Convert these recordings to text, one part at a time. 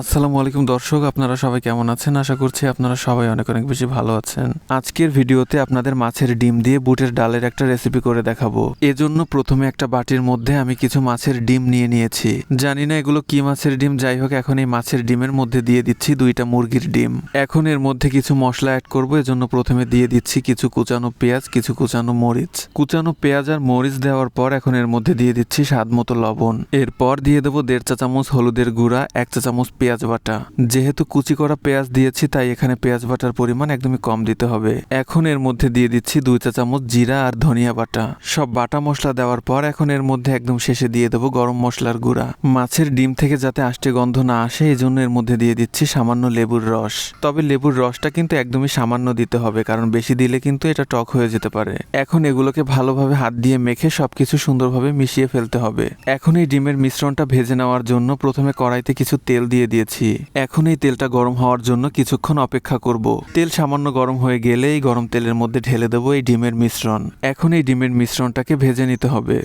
আসসালামু আলাইকুম দর্শক, আপনারা সবাই কেমন আছেন? আশা করছি আপনারা সবাই অনেক অনেক বেশি ভালো আছেন। আজকের ভিডিওতে আপনাদের মাছের ডিম দিয়ে বুটের ডালের একটা রেসিপি করে দেখাবো। এজন্য প্রথমে একটা বাটির মধ্যে আমি কিছু মাছের ডিম নিয়ে নিয়েছি। জানি না এগুলো কি মাছের ডিম, যাই হোক, এখন এই মাছের ডিমের মধ্যে দিয়ে দিচ্ছি দুইটা মুরগির ডিম। এখন এর মধ্যে কিছু মশলা অ্যাড করব, এজন্য প্রথমে দিয়ে দিচ্ছি কিছু কুচানো পেঁয়াজ, কিছু কুচানো মরিচ। কুচানো পেঁয়াজ আর মরিচ দেওয়ার পর এখন এর মধ্যে দিয়ে দিচ্ছি স্বাদ মতো লবণ। এরপর দিয়ে দেবো দেড় চা চামচ হলুদের গুঁড়া, এক চা চামচ পেঁয়াজ বাটা। যেহেতু কুচি করা পেঁয়াজ দিয়েছি, তাই এখানে পেঁয়াজ বাটার পরিমাণ একদমই কম দিতে হবে। এখন এর মধ্যে দিয়ে দিচ্ছি দুই চা চামচ জিরা আর ধনিয়া বাটা। সব বাটা মশলা দেওয়ার পর এখন এর মধ্যে একদম শেষে দিয়ে দেবো গরম মশলার গুঁড়া। মাছের ডিম থেকে যাতে আষ্টে গন্ধ না আসে এই জন্য এর মধ্যে দিয়ে দিচ্ছি সামান্য লেবুর রস। তবে লেবুর রসটা কিন্তু একদমই সামান্য দিতে হবে, কারণ বেশি দিলে কিন্তু এটা টক হয়ে যেতে পারে। এখন এগুলোকে ভালোভাবে হাত দিয়ে মেখে সবকিছু সুন্দরভাবে মিশিয়ে ফেলতে হবে। এখন এই ডিমের মিশ্রণটা ভেজে নেওয়ার জন্য প্রথমে কড়াইতে কিছু তেল দিয়ে দিয়েছি। এখন এই তেলটা গরম হওয়ার জন্য কিছুক্ষণ অপেক্ষা করব। তেল সামান্য গরম হয়ে গেলে এই গরম তেলের মধ্যে ঢেলে দেবো এই ডিমের মিশ্রণ। এখন এই ডিমের মিশ্রণটাকে ভেজে নিতে হবে।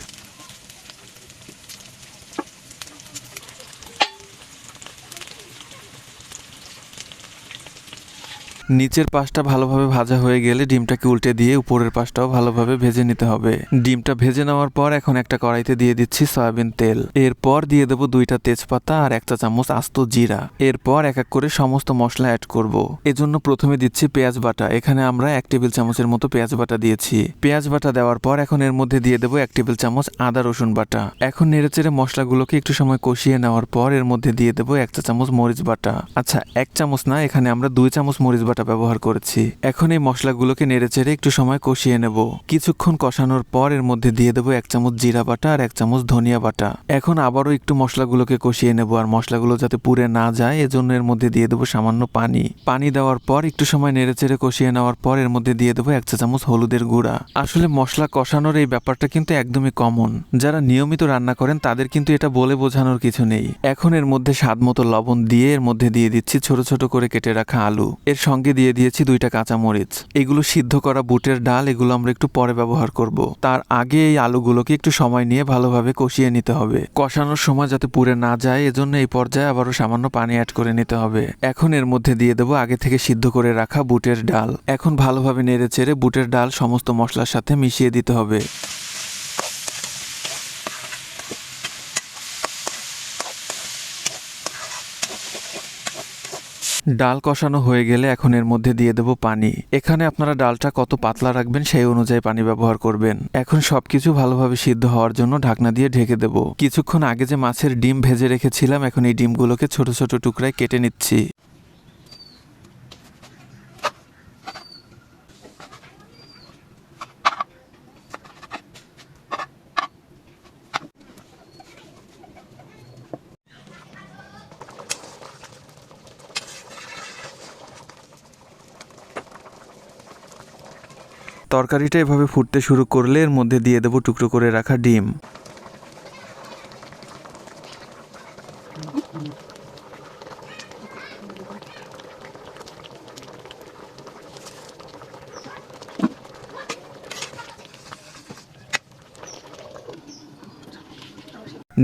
নিচের পাশটা ভালোভাবে ভাজা হয়ে গেলে ডিমটাকে উল্টে দিয়ে উপরের পাশটাও ভালোভাবে ভেজে নিতে হবে। ডিমটা ভেজে নেওয়ার পর এখন একটা কড়াইতে দিয়ে দিচ্ছি সয়াবিন তেল। এরপর দিয়ে দেবো দুইটা তেজপাতা আর একটা চামচ আস্ত জিরা। এরপর এক এক করে সমস্ত মশলা অ্যাড করব। এজন্য প্রথমে দিচ্ছি পেঁয়াজ বাটা। এখানে আমরা এক টেবিল চামচের মতো পেঁয়াজ বাটা দিয়েছি। পেঁয়াজ বাটা দেওয়ার পর এখন এর মধ্যে দিয়ে দেবো এক টেবিল চামচ আদা রসুন বাটা। এখন নেড়েচেড়ে মশলাগুলোকে একটু সময় কষিয়ে নেওয়ার পর এর মধ্যে দিয়ে দেবো এক চা চামচ মরিচ বাটা। আচ্ছা এক চামচ না, এখানে আমরা দুই চামচ মরিচ বাটা ব্যবহার করেছি। এখন এই মশলাগুলোকে নেড়েচেড়ে একটু সময় কষিয়ে নেব। কিছুক্ষণ কষানোর পর এর মধ্যে দিয়ে দেবো এক চামচ জিরা বাটা আর এক চামচ ধনিয়া বাটা। এখন আবারও একটু মশলাগুলোকে কষিয়ে নেব আর মশলাগুলো যাতে পুড়ে না যায়, এজন্য এর মধ্যে দিয়ে দেবো সামান্য পানি। পানি দেওয়ার পর একটু সময় নেড়েচেড়ে কষিয়ে নেওয়ার পর এর মধ্যে দিয়ে দেবো এক চা চামচ হলুদের গুঁড়া। আসলে মশলা কষানোর এই ব্যাপারটা কিন্তু একদমই কমন যারা নিয়মিত রান্না করেন তাদের কিন্তু এটা বলে বোঝানোর কিছু নেই। এখন এর মধ্যে স্বাদ মতো লবণ দিয়ে এর মধ্যে দিয়ে দিচ্ছি ছোট ছোট করে কেটে রাখা আলু। এর সঙ্গে দিয়ে দিয়েছি দুইটা কাঁচামরিচ। এগুলো সিদ্ধ করা বুটের ডাল, এগুলো আমরা একটু পরে ব্যবহার করব। তার আগে এই আলুগুলোকে একটু সময় নিয়ে ভালোভাবে কষিয়ে নিতে হবে। কষানোর সময় যাতে পুড়ে না যায়, এজন্য এই পর্যায়ে আবারও সামান্য পানি অ্যাড করে নিতে হবে। এখন এর মধ্যে দিয়ে দেবো আগে থেকে সিদ্ধ করে রাখা বুটের ডাল। এখন ভালোভাবে নেড়ে চেড়ে বুটের ডাল সমস্ত মশলার সাথে মিশিয়ে দিতে হবে। ডাল কষানো হয়ে গেলে এখন এর মধ্যে দিয়ে দেবো পানি। এখানে আপনারা ডালটা কত পাতলা রাখবেন সেই অনুযায়ী পানি ব্যবহার করবেন। এখন সবকিছু ভালোভাবে সিদ্ধ হওয়ার জন্য ঢাকনা দিয়ে ঢেকে দেব। কিছুক্ষণ আগে যে মাছের ডিম ভেজে রেখেছিলাম, এখন এই ডিমগুলোকে ছোট ছোট টুকরায় কেটে নিচ্ছি। তরকারিটা এভাবে ফুটতে শুরু করলে এর মধ্যে দিয়ে দেবো টুকরো করে রাখা ডিম।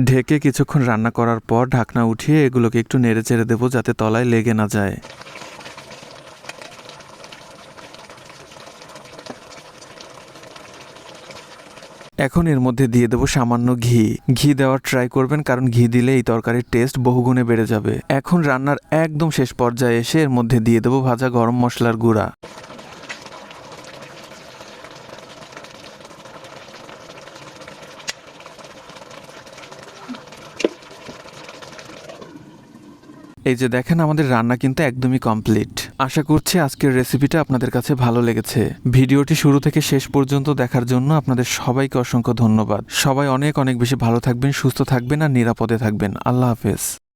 ঢেকে কিছুক্ষণ রান্না করার পর ঢাকনা উঠিয়ে এগুলোকে একটু নেড়ে চেড়ে দেবো যাতে তলায় লেগে না যায়। এখন এর মধ্যে দিয়ে দেবো সামান্য ঘি। ঘি দেওয়ার ট্রাই করবেন, কারণ ঘি দিলে এই তরকারির টেস্ট বহুগুণে বেড়ে যাবে। এখন রান্নার একদম শেষ পর্যায়ে এসে এর মধ্যে দিয়ে দেবো ভাজা গরম মশলার গুঁড়া। এই যে দেখেন, আমাদের রান্না কিন্তু একদমই কমপ্লিট আশা করছি আজকের রেসিপিটা আপনাদের কাছে ভালো লেগেছে। ভিডিওটি শুরু থেকে শেষ পর্যন্ত দেখার জন্য আপনাদের সবাইকে অসংখ্য ধন্যবাদ। সবাই অনেক অনেক বেশি ভালো থাকবেন, সুস্থ থাকবেন আর নিরাপদে থাকবেন। আল্লাহ হাফেজ।